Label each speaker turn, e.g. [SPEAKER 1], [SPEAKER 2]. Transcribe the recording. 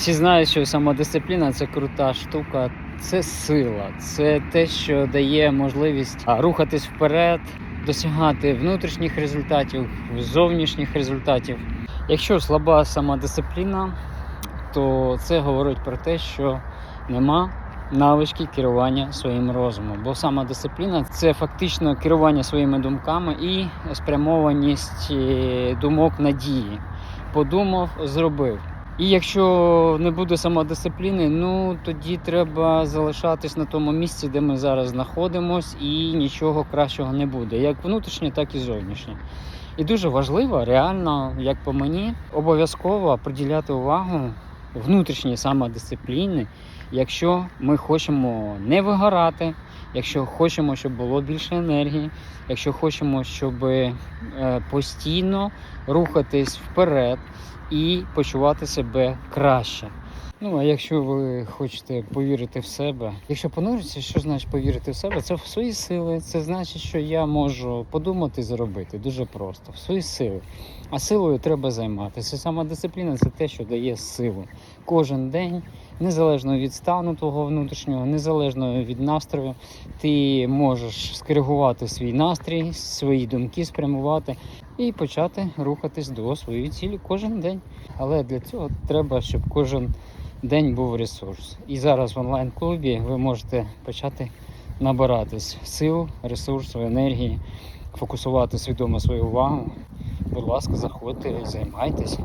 [SPEAKER 1] Всі знають, що самодисципліна це крута штука, це сила, це те, що дає можливість рухатись вперед, досягати внутрішніх результатів, зовнішніх результатів. Якщо слаба самодисципліна, то це говорить про те, що нема навички керування своїм розумом. Бо самодисципліна це фактично керування своїми думками і спрямованість е, думок на дії. Подумав, зробив. І якщо не буде самодисципліни, ну тоді треба залишатись на тому місці, де ми зараз знаходимось, і нічого кращого не буде, як внутрішнє, так і зовнішнє. І дуже важливо, реально, як по мені, обов'язково приділяти увагу внутрішній самодисципліні, якщо ми хочемо не вигорати, якщо хочемо, щоб було більше енергії, якщо хочемо, щоб е, постійно рухатись вперед і почувати себе краще. Ну, а якщо ви хочете повірити в себе, якщо понуритися, що значить повірити в себе? Це в свої сили. Це значить, що я можу подумати зробити дуже просто в свої сили. А силою треба займатися. Самодисципліна це те, що дає силу. Кожен день, незалежно від стану твого внутрішнього, незалежно від настрою, ти можеш скоригувати свій настрій, свої думки спрямувати і почати рухатись до своєї цілі кожен день. Але для цього треба, щоб кожен день був ресурс. І зараз в онлайн-клубі ви можете почати набиратись сил, ресурсу, енергії, фокусувати свідомо свою увагу. Будь ласка, заходьте, займайтесь.